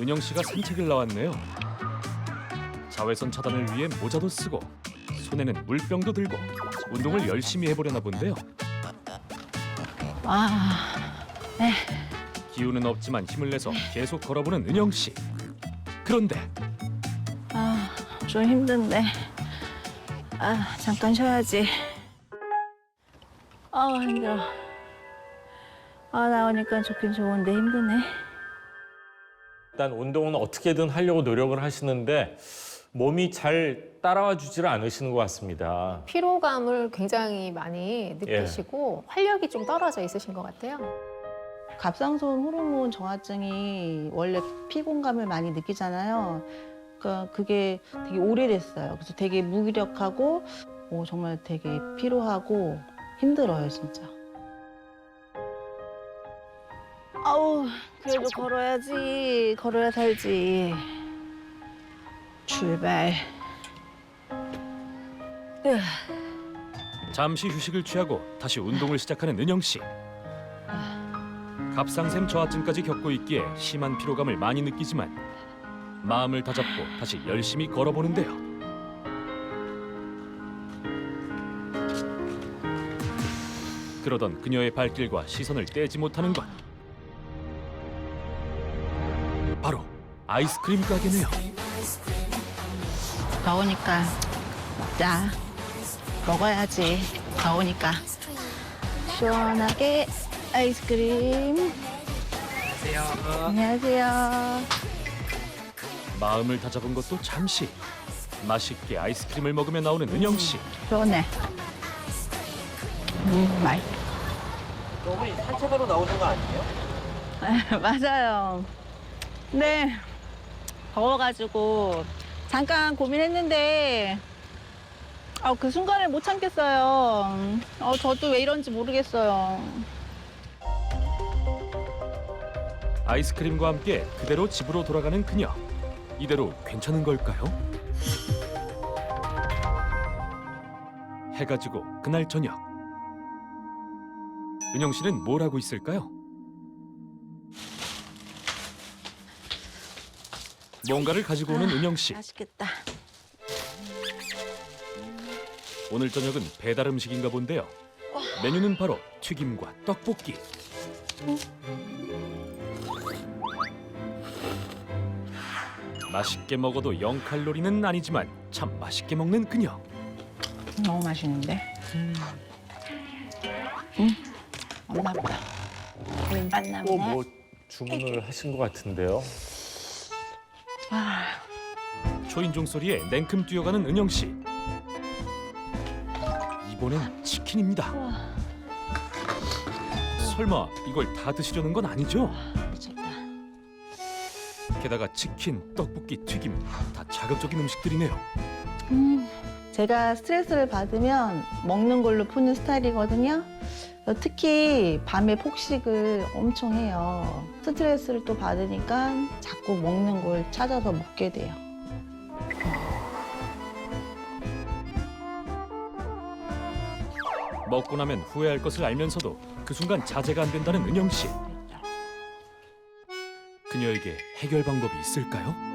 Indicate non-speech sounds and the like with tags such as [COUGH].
은영 씨가 산책을 나왔네요. 자외선 차단을 위해 모자도 쓰고 손에는 물병도 들고 운동을 열심히 해보려나 본데요. 아, 기운은 없지만 힘을 내서 계속 걸어보는 은영 씨. 그런데 아, 좀 힘든데. 아, 잠깐 쉬어야지. 아, 힘들어. 아, 나오니까 좋긴 좋은데 힘드네. 일단 운동은 어떻게든 하려고 노력을 하시는데 몸이 잘 따라와 주지를 않으시는 것 같습니다. 피로감을 굉장히 많이 느끼시고 활력이 좀 떨어져 있으신 것 같아요. 갑상선 호르몬 저하증이 원래 피곤감을 많이 느끼잖아요. 그러니까 그게 되게 오래됐어요. 그래서 되게 무기력하고 어, 정말 되게 피로하고 힘들어요, 진짜. 아우, 그래도 걸어야지. 걸어야 살지. 출발. 으, 잠시 휴식을 취하고 다시 운동을 시작하는 은영 씨. 갑상샘 저하증까지 겪고 있기에 심한 피로감을 많이 느끼지만 마음을 다잡고 다시 열심히 걸어보는데요. 그러던 그녀의 발길과 시선을 떼지 못하는 것. 아이스크림 가게네요. 더우니까 먹자. 먹어야지. 더우니까. 시원하게 아이스크림. 안녕하세요. 안녕하세요. 마음을 다잡은 것도 잠시. 맛있게 아이스크림을 먹으며 나오는 은영 씨. 시원해. 음, 맛있 어머니 산책하러 나오는 거 아니에요? [LAUGHS] 맞아요. 네. 더워가지고 잠깐 고민했는데 아, 그 순간을 못 참겠어요. 어, 저도 왜 이런지 모르겠어요. 아이스크림과 함께 그대로 집으로 돌아가는 그녀. 이대로 괜찮은 걸까요? 해가 지고 그날 저녁. 은영 씨는 뭘 하고 있을까요? 뭔가를 가지고 오는 은영 씨. 맛있겠다. 오늘 저녁은 배달 음식인가 본데요. 메뉴는 바로 튀김과 떡볶이. 맛있게 먹어도 0칼로리는 아니지만 참 맛있게 먹는 그녀. 너무 맛있는데. 음. 엄마 보다. 만나보네. 또뭐 주문을 하신 것 같은데요. 아, 초인종 소리에 냉큼 뛰어가는 은영 씨. 이번엔 치킨입니다. 설마 이걸 다 드시려는 건 아니죠? 미쳤다. 게다가 치킨, 떡볶이, 튀김 다 자극적인 음식들이네요. 음, 제가 스트레스를 받으면 먹는 걸로 푸는 스타일이거든요. 특히 밤에 폭식을 엄청 해요. 스트레스를 또 받으니까 자꾸 먹는 걸 찾아서 먹게 돼요. 먹고 나면 후회할 것을 알면서도 그 순간 자제가 안 된다는 은영 씨. 그녀에게 해결 방법이 있을까요?